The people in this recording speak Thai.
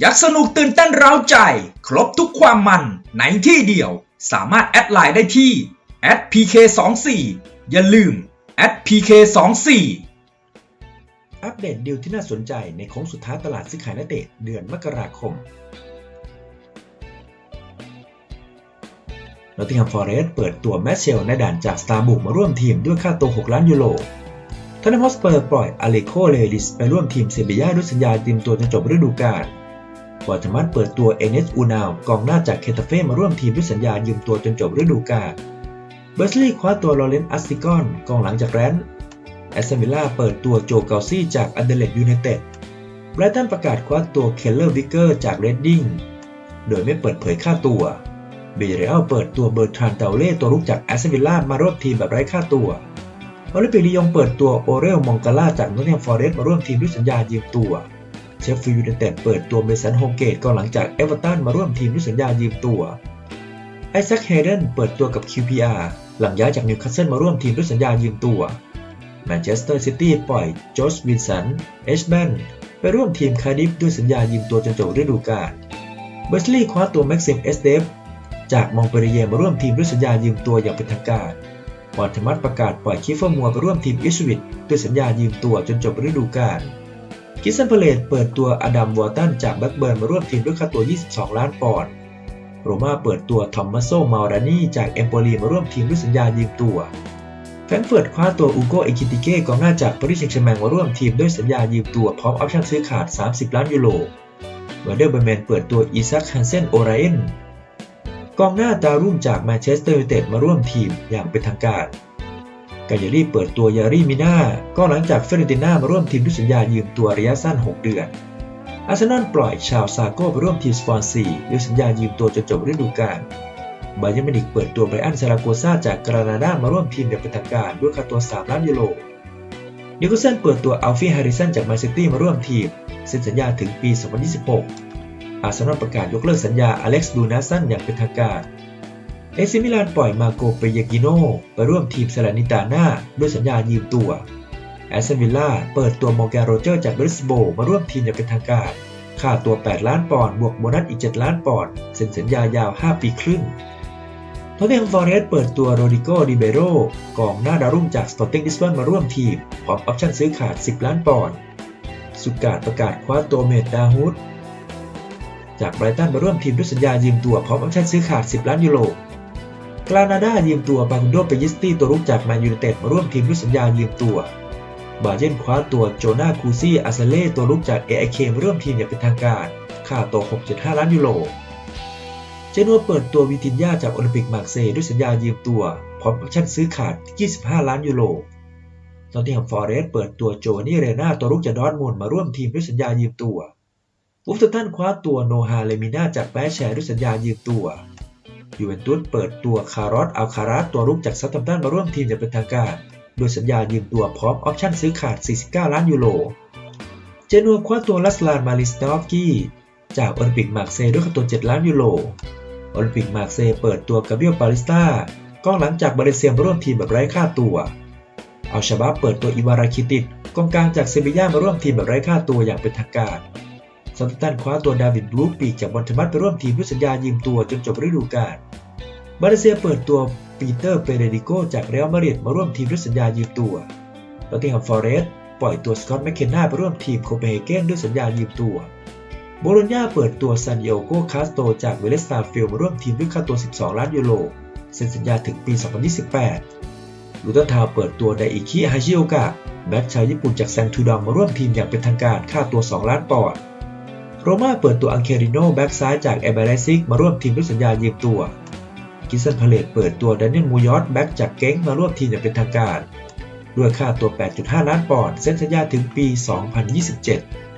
อยากสนุกตื่นเต้นเร้าใจ ครบทุกความมันในที่เดียว สามารถแอดไลน์ได้ที่ @pk24 อย่าลืม @pk24 อัปเดตดีลที่น่าสนใจในโค้งสุดท้ายตลาดซื้อขายนักเตะเดือนมกราคมนอตติงแฮมฟอร์เรสต์เปิดตัวแมชเชลในด่านจากสตาร์บุกมาร่วมทีมด้วยค่าตัว 6 ล้านยูโรทอนนฮอสเปอร์ปล่อยอเลโคเลดิสไปร่วมทีมเซบีย่าด้วยสัญญาทีมตัวจนจบฤดูกาล บอร์ทมัสเปิดตัวเอเนสอูนาวกองหน้าจากเคตาเฟ่มาร่วมทีมด้วยสัญญายืมตัวจนจบฤดูกาล เบอร์สลีย์คว้าตัวลอเรนต์อัสซิกอนกองหลังจากแรนท์แอสตันวิลล่าเปิดตัวโจเกาซี่จากอันเดเลดยูไนเต็ดไบรตันประกาศคว้าตัวเคลเลอร์วิกเกอร์จากเรดดิ้ง โดยไม่เปิดเผยค่าตัว เบเรอัลเปิดตัวเบอร์ทรานเตาเล่ตัวรุกจากแอสตันวิลล่ามาร่วมทีมแบบไร้ค่าตัวโอลิปิลียงเปิดตัวโอเรลมองกาล่าจากนอตติงแฮมฟอเรสต์มาร่วมทีมด้วยสัญญายืมตัว เชฟฟิลด์ยูไนเต็ดเปิดตัวเมสันโฮเกตกองหลังจากเอเวอร์ตันมาร่วมทีมด้วยสัญญายืมตัวไอแซคเฮเดนเปิดตัวกับ QPR หลังย้ายจากนิวคาสเซิลมาร่วมทีมด้วยสัญญายืมตัวแมนเชสเตอร์ซิตี้ปล่อยจอร์จวินสันเอชแมนไปร่วมทีมคาร์ดิฟด้วยสัญญายืมตัวจนจบฤดูกาลเบอร์ชลีย์คว้าตัวแม็กซิมเอสเดฟจากมองเปรียมาร่วมทีมด้วยสัญญายืมตัวอย่างเป็นทางการบอลธมัสประกาศปล่อยคิฟเฟอร์มัวไปร่วมทีมอิชวิตด้วยสัญญายืมตัวจนจบฤดูกาล กิสซันเพเลตเปิดตัวอดัมวอร์ตันจากแบ็กเบิร์นมาร่วมทีมด้วยค่าตัว 22 ล้านปอนด์ โรม่าเปิดตัวทอมมาโซมารานีจากเอมโปลีมาร่วมทีมด้วยสัญญายืมตัว แฟรงเฟิร์ตคว้าตัวอูโกเอคิติเก้กองหน้าจากปารีสแซงต์แชร์แมงมาร่วมทีมด้วยสัญญายืมตัวพร้อมออปชั่นซื้อขาด 30 ล้านยูโรเวเดอร์เบอร์แมนเปิดตัวอีซักฮันเซนโอไรเอนกองหน้าดาวรุ่งจากแมนเชสเตอร์ยูไนเต็ดมาร่วมทีมอย่างเป็นทางการ กายารีเปิดตัวยารีมิน่าก็หลังจากเฟรนติน่ามาร่วมทีมด้วยสัญญายืมตัวระยะสั้น 6 เดือน อาร์เซนอลปล่อยชาวซาโก้ไปร่วมทีมสปอนซีด้วยสัญญายืมตัวจนจบฤดูกาลบาเยร์มินิกเปิดตัวไบรอันซาราโกซาจากกรานาดามาร่วมทีมอย่างเป็นทางการด้วยค่าตัว 3 ล้านยูโรนิโคลสันเปิดตัวอัลฟี่แฮร์ริสันจากแมนซิตี้มาร่วมทีมเซ็นสัญญาถึงปี 2026 อาร์เซนอลประกาศยกเลิกสัญญาอเล็กซ์ดูนาสันอย่างเป็นทางการ เอซิมิลานปล่อยมาโกเปเยกิโนไปร่วมทีมซาลานิตาน่าด้วยสัญญายืมตัวแอสตันวิลล่าเปิดตัวมอร์แกนโรเจอร์จากเบริสโบมาร่วมทีมอย่างเป็นทางการ ค่าตัว 8 ล้านปอนด์บวกโบนัสอีก 7 ล้านปอนด์เซ็นสัญญายาว 5 ปีครึ่งทอตเทนแฮมฟอร์เรสต์เปิดตัวโรดิโกดิเบโรกองหน้าดาวรุ่งจากสตอตติงลิสบอนมาร่วมทีม พร้อมออปชั่นซื้อขาด 10 ล้านปอนด์สุกาดประกาศคว้าตัวเมดดาฮูดจากไบรตันมาร่วมทีมด้วยสัญญายืมตัวพร้อมออปชั่นซื้อขาด 10 ล้านยูโร กรานาดายืมตัวบาคุนโดเปยิสตี้ตัวรุกจากแมนยูไนเต็ดมาร่วมทีมด้วยสัญญายืมตัว บาเยนคว้าตัวโจนาคูซี่อาซาเล่ตัวรุกจาก AIK มาร่วมทีมอย่างเป็นทางการ ค่าตัว 6.5 ล้านยูโร เจนัวเปิดตัววิตินยาจากโอลิมปิกมาร์เซย์ด้วยสัญญายืมตัว พร้อมออปชั่นซื้อขาด 25 ล้านยูโรนอตติงแฮมฟอร์เรสเปิดตัวโจนี่เรนาตัวรุกจากดอทมุนมาร่วมทีมด้วยสัญญายืมตัววูฟเทอร์ตันคว้าตัวโนฮาเลมิน่าจากแบชแชร์ด้วยสัญญายืมตัว ยูเวนตุสเปิดตัวคารอสอัลคาราสตัวรุกจากซัตตัมตันมาร่วมทีมอย่างเป็นทางการ โดยสัญญายืมตัวพร้อมออปชั่นซื้อขาด 49 ล้านยูโร เจนัวคว้าตัวลัสลานมาลิสตอฟกี้จากโอลิมปิกมาร์เซย์ด้วยค่าตัว 7 ล้านยูโร โอลิมปิกมาร์เซย์เปิดตัวกาเบียลปาริสตากองหลังจากบาเลเซียมาร่วมทีมแบบไร้ค่าตัวอัลชาบับเปิดตัวอิวาราคิติดกองกลางจากเซบีย่ามาร่วมทีมแบบไร้ค่าตัวอย่างเป็นทางการ ซัตตันคว้าตัวดาวิดบลูปีจากบอลทมัสไปร่วมทีมด้วยสัญญายืมตัวจนจบฤดูกาล มาเลเซียเปิดตัวปีเตอร์เปเรดิโกจากเรอัลมาดริดมาร่วมทีมด้วยสัญญายืมตัวลอตติงแฮมฟอเรสต์ปล่อยตัวสกอตต์แมคเคนนาไปร่วมทีมโคเปนเฮเกนด้วยสัญญายืมตัว โบโลญญาเปิดตัวซันโยโกคาสโตจากเวเลสตาฟิลมาร่วมทีมด้วยค่าตัว 12 ล้านยูโรเซ็นสัญญาถึงปี 2028 ลูตันทาวเปิดตัวไดอิคิฮาชิโอกะแบ็คชาวญี่ปุ่นจากแซงทูดองมาร่วมทีมอย่างเป็นทางการค่าตัว 2 ล้านปอนด์ โรม่าเปิดตัวอังเคริโนแบ็กซ้ายจากเอเบเรซิกมาร่วมทีมด้วยสัญญายืมตัว กิสันพาเลตเปิดตัวดานิเอลมูยอสแบ็กจากเก้งมาร่วมทีมอย่างเป็นทางการ ด้วยค่าตัว 8.5 ล้านปอนด์เซ็นสัญญาถึงปี 2027